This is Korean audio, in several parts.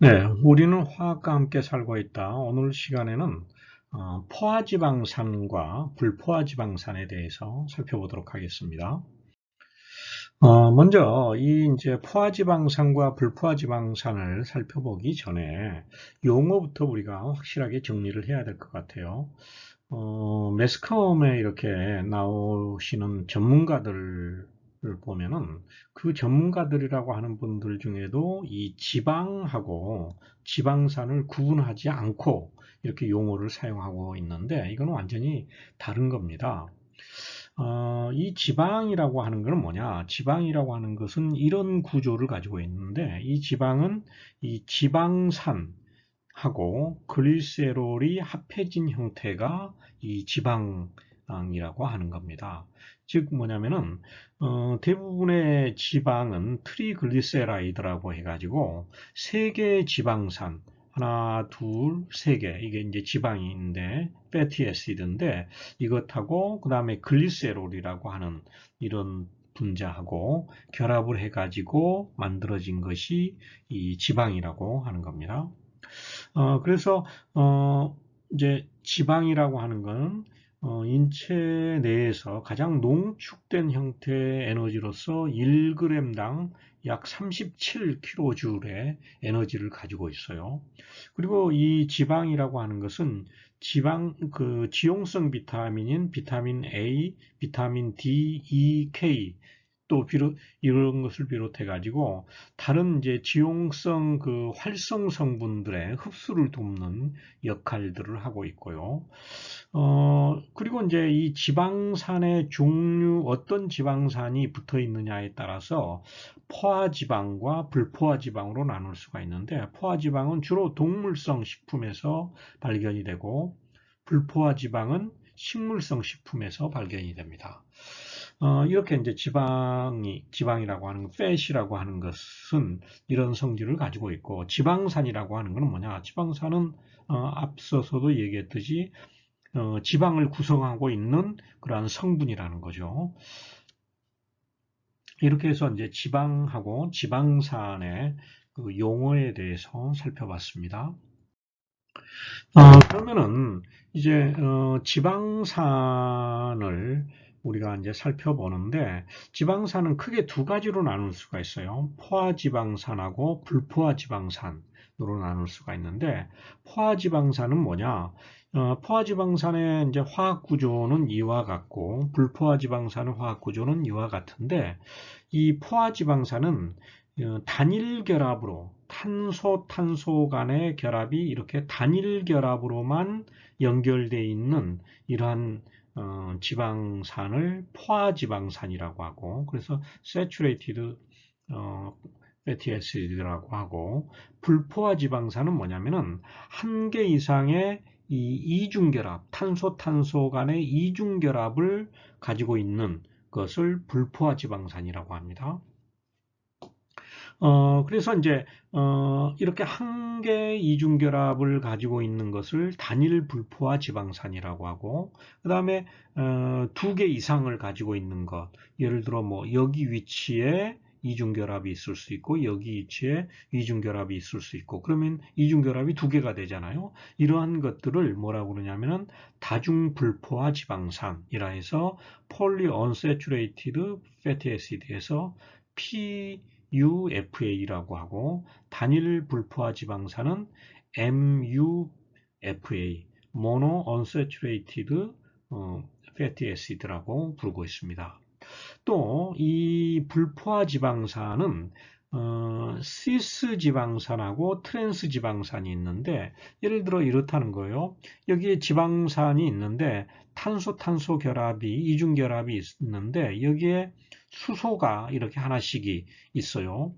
네, 우리는 화학과 함께 살고 있다. 오늘 시간에는 어, 포화지방산과 불포화지방산에 대해서 살펴보도록 하겠습니다. 어, 먼저 이 이제 포화지방산과 불포화지방산을 살펴보기 전에 용어부터 우리가 확실하게 정리를 해야 될 것 같아요. 어, 매스컴에 이렇게 나오시는 전문가들 보면은 그 전문가들이라고 하는 분들 중에도 이 지방하고 지방산을 구분하지 않고 이렇게 용어를 사용하고 있는데 이거는 완전히 다른 겁니다. 어, 이 지방이라고 하는 것은 뭐냐? 지방이라고 하는 것은 이런 구조를 가지고 있는데 이 지방은 이 지방산 하고 글리세롤이 합해진 형태가 이 지방이라고 하는 겁니다. 즉 뭐냐면은 어, 대부분의 지방은 트리글리세라이드라고 해가지고 세 개의 지방산 하나, 둘, 세 개. 이게 이제 지방인데, 패티 애시드인데, 이것하고, 그 다음에 글리세롤이라고 하는 이런 분자하고 결합을 해가지고 만들어진 것이 이 지방이라고 하는 겁니다. 어, 그래서, 어, 이제 지방이라고 하는 것은 어, 인체 내에서 가장 농축된 형태의 에너지로서 1g당 약 37kJ의 에너지를 가지고 있어요. 그리고 이 지방이라고 하는 것은 지방 그 지용성 비타민인 비타민 A, 비타민 D, E, K 또 비롯 이런 것을 비롯해 가지고 다른 이제 지용성 그 활성 성분들의 흡수를 돕는 역할들을 하고 있고요. 어 그리고 이제 이 지방산의 종류 어떤 지방산이 붙어 있느냐에 따라서 포화지방과 불포화지방으로 나눌 수가 있는데 포화지방은 주로 동물성 식품에서 발견이 되고 불포화지방은 식물성 식품에서 발견이 됩니다. 어, 이렇게 이제 지방이, 지방이라고 하는, 팻이라고 하는 것은 이런 성질을 가지고 있고, 지방산이라고 하는 것은 뭐냐? 지방산은, 어, 앞서서도 얘기했듯이, 어, 지방을 구성하고 있는 그러한 성분이라는 거죠. 이렇게 해서 이제 지방하고 지방산의 그 용어에 대해서 살펴봤습니다. 어, 그러면은 이제 어, 지방산을 우리가 이제 살펴보는데 지방산은 크게 두 가지로 나눌 수가 있어요. 포화지방산하고 불포화지방산으로 나눌 수가 있는데 포화지방산은 뭐냐? 어, 포화지방산의 이제 화학 구조는 이와 같고 불포화지방산의 화학 구조는 이와 같은데 이 포화지방산은 어, 단일 결합으로 탄소 탄소 간의 결합이 이렇게 단일 결합으로만 연결되어 있는 이러한 어, 지방산을 포화지방산이라고 하고 그래서 saturated 어, fatty acid라고 하고 불포화 지방산은 뭐냐면은 한 개 이상의 이 이중결합 탄소 탄소 간의 이중결합을 가지고 있는 것을 불포화 지방산이라고 합니다. 어, 그래서 이제 어, 이렇게 한 개의 이중결합을 가지고 있는 것을 단일 불포화 지방산이라고 하고 그 다음에 어, 두 개 이상을 가지고 있는 것 예를 들어 뭐 여기 위치에 이중결합이 있을 수 있고 여기 위치에 이중결합이 있을 수 있고 그러면 이중결합이 두 개가 되잖아요. 이러한 것들을 뭐라고 그러냐면은 다중불포화 지방산이라 해서 polyunsaturated fatty acid에서 P UFA라고 하고 단일 불포화 지방산은 MUFA, Mono Unsaturated Fatty Acid라고 부르고 있습니다. 또 이 불포화 지방산은 어, 시스 지방산하고 트랜스 지방산이 있는데 예를 들어 이렇다는 거예요. 여기에 지방산이 있는데 탄소 탄소 결합이 이중 결합이 있는데 여기에 수소가 이렇게 하나씩이 있어요.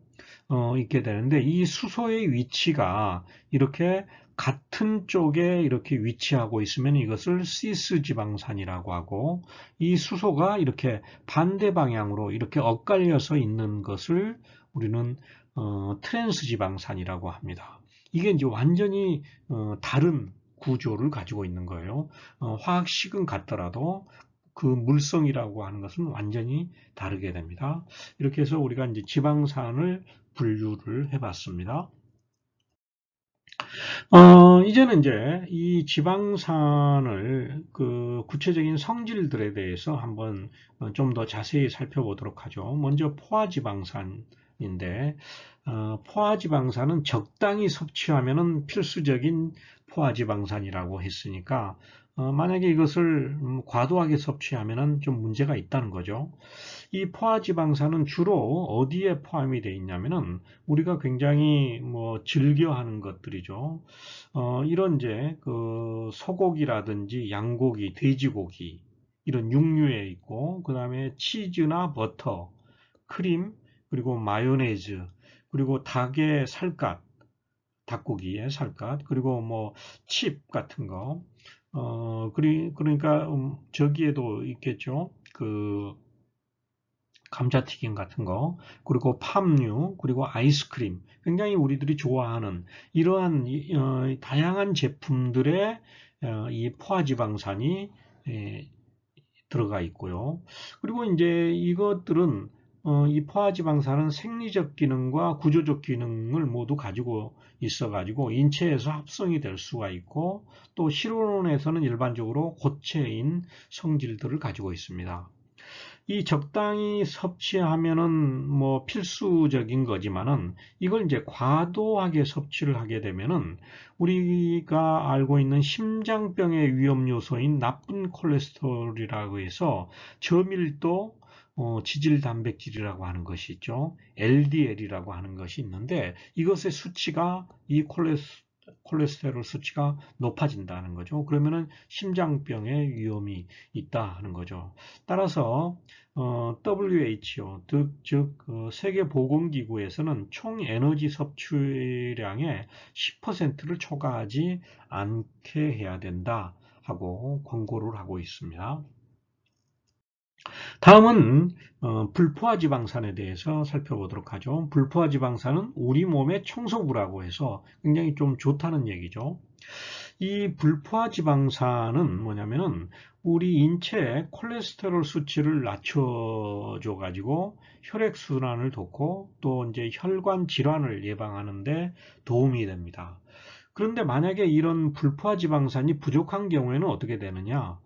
어, 있게 되는데 이 수소의 위치가 이렇게 같은 쪽에 이렇게 위치하고 있으면 이것을 시스 지방산이라고 하고 이 수소가 이렇게 반대 방향으로 이렇게 엇갈려서 있는 것을 우리는 어, 트랜스 지방산이라고 합니다. 이게 이제 완전히 어, 다른 구조를 가지고 있는 거예요. 어, 화학식은 같더라도 그 물성이라고 하는 것은 완전히 다르게 됩니다. 이렇게 해서 우리가 이제 지방산을 분류를 해봤습니다. 어, 이제는 이제 이 지방산을 그 구체적인 성질들에 대해서 한번 어, 좀더 자세히 살펴보도록 하죠. 먼저 포화지방산 인데 어, 포화지방산은 적당히 섭취하면은 필수적인 포화지방산이라고 했으니까 어, 만약에 이것을 음, 과도하게 섭취하면은 좀 문제가 있다는 거죠. 이 포화지방산은 주로 어디에 포함이 되어 있냐면은 우리가 굉장히 뭐 즐겨하는 것들이죠. 어, 이런 이제 그 소고기라든지 양고기, 돼지고기 이런 육류에 있고 그 다음에 치즈나 버터, 크림 그리고 마요네즈 그리고 닭의 살갗, 닭고기의 살갗 그리고 뭐 칩 같은 거 어, 그리, 그러니까, 음, 저기에도 있겠죠. 그, 감자튀김 같은 거, 그리고 팜류, 그리고 아이스크림, 굉장히 우리들이 좋아하는 이러한 어, 다양한 제품들의 어, 이 포화지방산이 에, 들어가 있고요. 그리고 이제 이것들은 어, 이 포화지방산은 생리적 기능과 구조적 기능을 모두 가지고 있어가지고 인체에서 합성이 될 수가 있고 또 실온에서는 일반적으로 고체인 성질들을 가지고 있습니다. 이 적당히 섭취하면은 뭐 필수적인 거지만은 이걸 이제 과도하게 섭취를 하게 되면은 우리가 알고 있는 심장병의 위험 요소인 나쁜 콜레스테롤이라고 해서 저밀도 어, 지질 단백질이라고 하는 것이 있죠. LDL이라고 하는 것이 있는데 이것의 수치가 이 콜레스 콜레스테롤 수치가 높아진다는 거죠. 그러면은 심장병의 위험이 있다 하는 거죠. 따라서 어, WHO 즉, 즉 어, 세계보건기구에서는 총 에너지 섭취량의 10%를 초과하지 않게 해야 된다 하고 권고를 하고 있습니다. 다음은 어, 불포화 지방산에 대해서 살펴보도록 하죠. 불포화 지방산은 우리 몸의 청소부라고 해서 굉장히 좀 좋다는 얘기죠. 이 불포화 지방산은 뭐냐면은 우리 인체의 콜레스테롤 수치를 낮춰줘 가지고 혈액 순환을 돕고 또 이제 혈관 질환을 예방하는데 도움이 됩니다. 그런데 만약에 이런 불포화 지방산이 부족한 경우에는 어떻게 되느냐?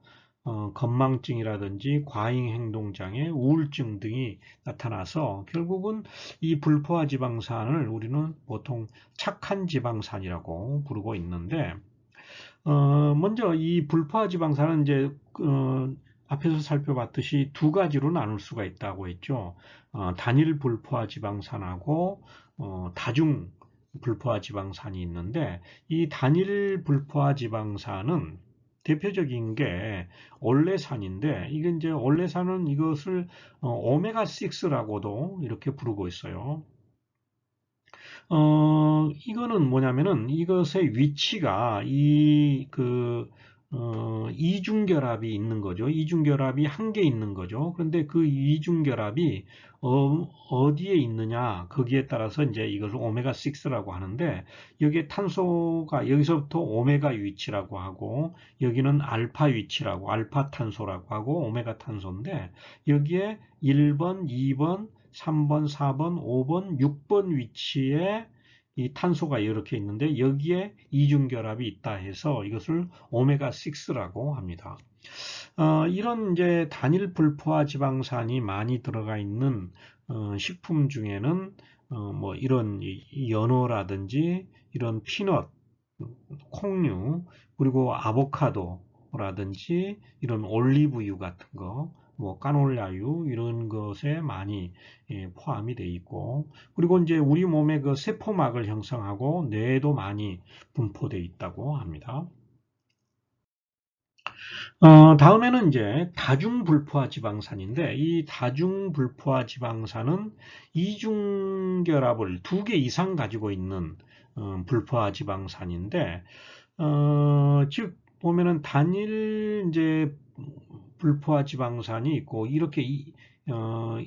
어, 건망증이라든지 과잉 행동장애, 우울증 등이 나타나서 결국은 이 불포화 지방산을 우리는 보통 착한 지방산이라고 부르고 있는데 어, 먼저 이 불포화 지방산은 이제 어, 앞에서 살펴봤듯이 두 가지로 나눌 수가 있다고 했죠. 어, 단일 불포화 지방산하고 어, 다중 불포화 지방산이 있는데 이 단일 불포화 지방산은 대표적인 게 올레산인데 이게 이제 올레산은 이것을 어, 오메가 6라고도 이렇게 부르고 있어요. 어, 이거는 뭐냐면은 이것의 위치가 이그 어, 이중결합이 있는 거죠. 이중결합이 한 개 있는 거죠. 그런데 그 이중결합이 어, 디에 있느냐 거기에 따라서 이제 이것을 오메가6라고 하는데 여기에 탄소가 여기서부터 오메가 위치라고 하고 여기는 알파 위치라고 알파 탄소라고 하고 오메가 탄소인데 여기에 1번, 2번, 3번, 4번, 5번, 6번 위치에 이 탄소가 이렇게 있는데 여기에 이중결합이 있다 해서 이것을 오메가6라고 합니다. 어, 이런 이제 단일 불포화 지방산이 많이 들어가 있는 어, 식품 중에는 어, 뭐 이런 연어라든지 이런 피넛, 콩류, 그리고 아보카도라든지 이런 올리브유 같은 거, 뭐 까놀라유 이런 것에 많이 예, 포함이 되어 있고 그리고 이제 우리 몸의 그 세포막을 형성하고 뇌에도 많이 분포되어 있다고 합니다. 어, 다음에는 이제 다중불포화 지방산인데 이 다중불포화 지방산은 이중결합을 두 개 이상 가지고 있는 어, 불포화 지방산인데 어, 즉 보면은 단일 이제 불포화 지방산이 있고 이렇게 이, 어,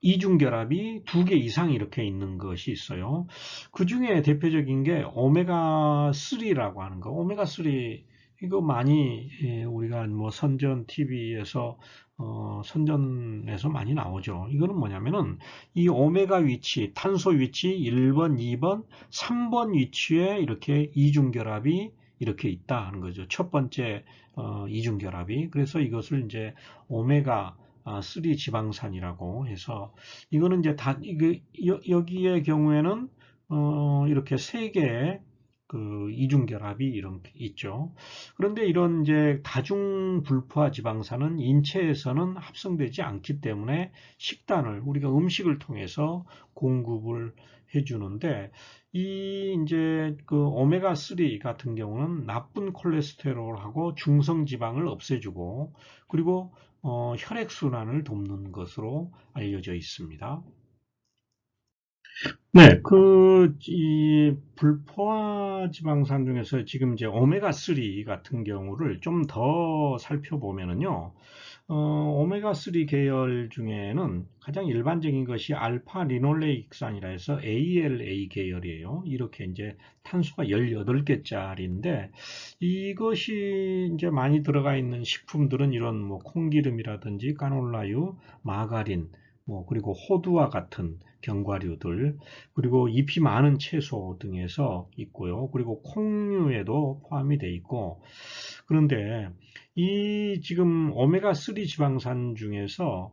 이중결합이 두 개 이상 이렇게 있는 것이 있어요. 그 중에 대표적인 게 오메가3라고 하는 거. 오메가3 이거 많이 예, 우리가 뭐 선전 TV에서 어, 선전에서 많이 나오죠. 이거는 뭐냐면은 이 오메가 위치, 탄소 위치 1번, 2번, 3번 위치에 이렇게 이중결합이 이렇게 있다 하는 거죠. 첫 번째 어, 이중 결합이. 그래서 이것을 이제 오메가 3 아, 지방산이라고 해서 이거는 이제 다 이게 여기의 경우에는 어, 이렇게 세 개의 그 이중 결합이 이렇게 있죠. 그런데 이런 이제 다중 불포화 지방산은 인체에서는 합성되지 않기 때문에 식단을 우리가 음식을 통해서 공급을 해주는데 이 이제 그 오메가 3 같은 경우는 나쁜 콜레스테롤하고 중성 지방을 없애주고 그리고 어, 혈액 순환을 돕는 것으로 알려져 있습니다. 네, 그, 이, 불포화 지방산 중에서 지금 이제 오메가 3 같은 경우를 좀 더 살펴보면은요, 어, 오메가3 계열 중에는 가장 일반적인 것이 알파 리놀레익산이라 해서 ALA 계열이에요. 이렇게 이제 탄소가 18개짜리인데, 이것이 이제 많이 들어가 있는 식품들은 이런 뭐 콩기름이라든지 까놀라유, 마가린, 뭐 그리고 호두와 같은 견과류들 그리고 잎이 많은 채소 등에서 있고요. 그리고 콩류에도 포함이 돼 있고 그런데 이 지금 오메가3 지방산 중에서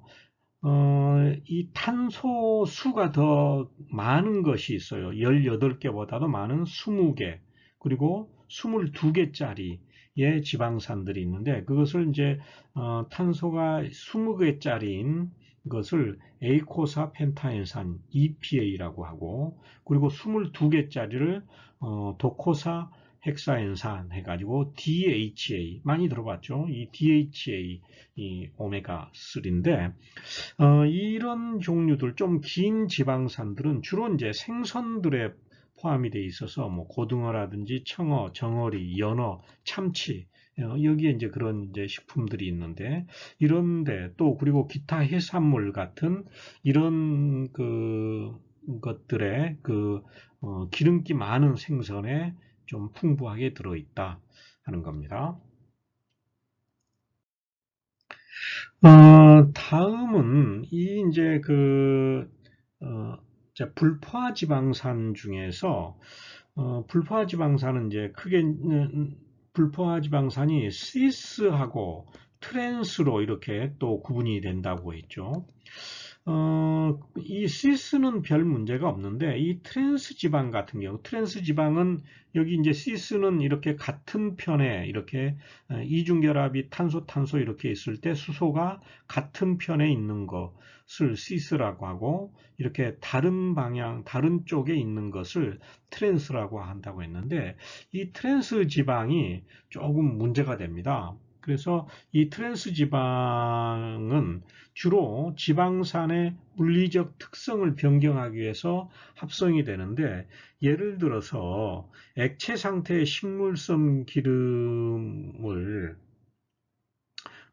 어, 이 탄소 수가 더 많은 것이 있어요. 18개보다도 많은 20개 그리고 22개짜리의 지방산들이 있는데 그것을 이제 어, 탄소가 20개짜리인 것을 에이코사 펜타엔산 EPA라고 하고 그리고 22개짜리를 어, 도코사 헥사엔산 해가지고 DHA 많이 들어봤죠. 이 DHA 이 오메가 3인데 어, 이런 종류들 좀 긴 지방산들은 주로 이제 생선들에 포함이 돼 있어서 뭐 고등어라든지 청어, 정어리, 연어, 참치 어, 여기에 이제 그런 이제 식품들이 있는데 이런데 또 그리고 기타 해산물 같은 이런 그 것들의 그 어, 기름기 많은 생선에 좀 풍부하게 들어있다 하는 겁니다. 어, 다음은 이 이제 그 어, 불포화 지방산 중에서 어, 불포화 지방산은 이제 크게 불포화 지방산이 시스하고 트랜스로 이렇게 또 구분이 된다고 했죠. 어, 이 시스는 별 문제가 없는데 이 트랜스 지방 같은 경우 트랜스 지방은 여기 이제 시스는 이렇게 같은 편에 이렇게 어, 이중 결합이 탄소 탄소 이렇게 있을 때 수소가 같은 편에 있는 것을 시스라고 하고 이렇게 다른 방향 다른 쪽에 있는 것을 트랜스라고 한다고 했는데 이 트랜스 지방이 조금 문제가 됩니다. 그래서 이 트랜스 지방은 주로 지방산의 물리적 특성을 변경하기 위해서 합성이 되는데 예를 들어서 액체 상태의 식물성 기름을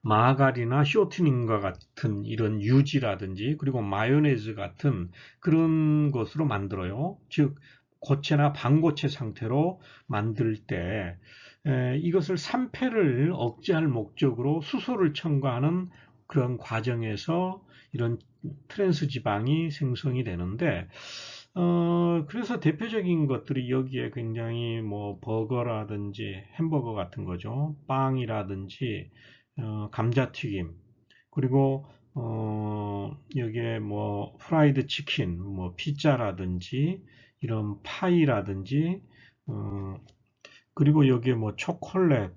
마가리나 쇼트닝과 같은 이런 유지라든지 그리고 마요네즈 같은 그런 것으로 만들어요. 즉 고체나 반고체 상태로 만들 때 이것을 산패를 억제할 목적으로 수소를 첨가하는 그런 과정에서 이런 트랜스 지방이 생성이 되는데 어, 그래서 대표적인 것들이 여기에 굉장히 뭐 버거라든지 햄버거 같은 거죠. 빵이라든지 어, 감자튀김 그리고 어, 여기에 뭐 프라이드 치킨, 뭐 피자라든지 이런 파이라든지 어, 그리고 여기에 뭐 초콜릿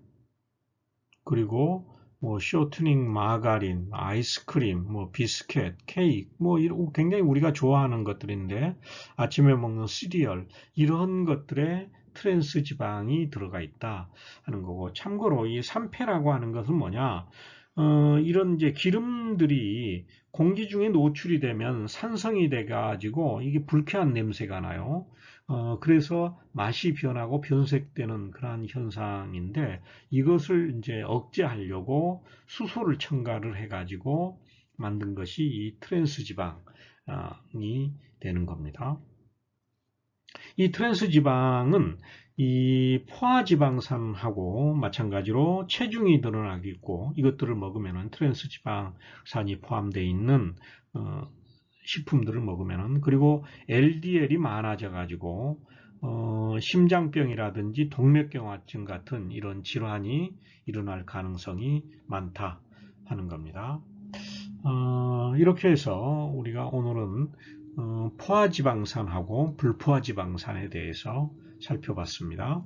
그리고 뭐 쇼트닝 마가린, 아이스크림, 뭐 비스켓, 케이크, 뭐 이런 굉장히 우리가 좋아하는 것들인데 아침에 먹는 시리얼 이런 것들에 트랜스 지방이 들어가 있다 하는 거고 참고로 이 산패라고 하는 것은 뭐냐 어, 이런 이제 기름들이 공기 중에 노출이 되면 산성이 돼 가지고 이게 불쾌한 냄새가 나요. 어, 그래서 맛이 변하고 변색되는 그러한 현상인데 이것을 이제 억제하려고 수소를 첨가를 해가지고 만든 것이 이 트랜스 지방이 되는 겁니다. 이 트랜스 지방은 이 포화 지방산하고 마찬가지로 체중이 늘어나고 있고 이것들을 먹으면 트랜스 지방산이 포함되어 있는 어, 식품들을 먹으면 그리고 LDL이 많아져 가지고 어, 심장병이라든지 동맥경화증 같은 이런 질환이 일어날 가능성이 많다 하는 겁니다. 어, 이렇게 해서 우리가 오늘은 어, 포화지방산하고 불포화지방산에 대해서 살펴봤습니다.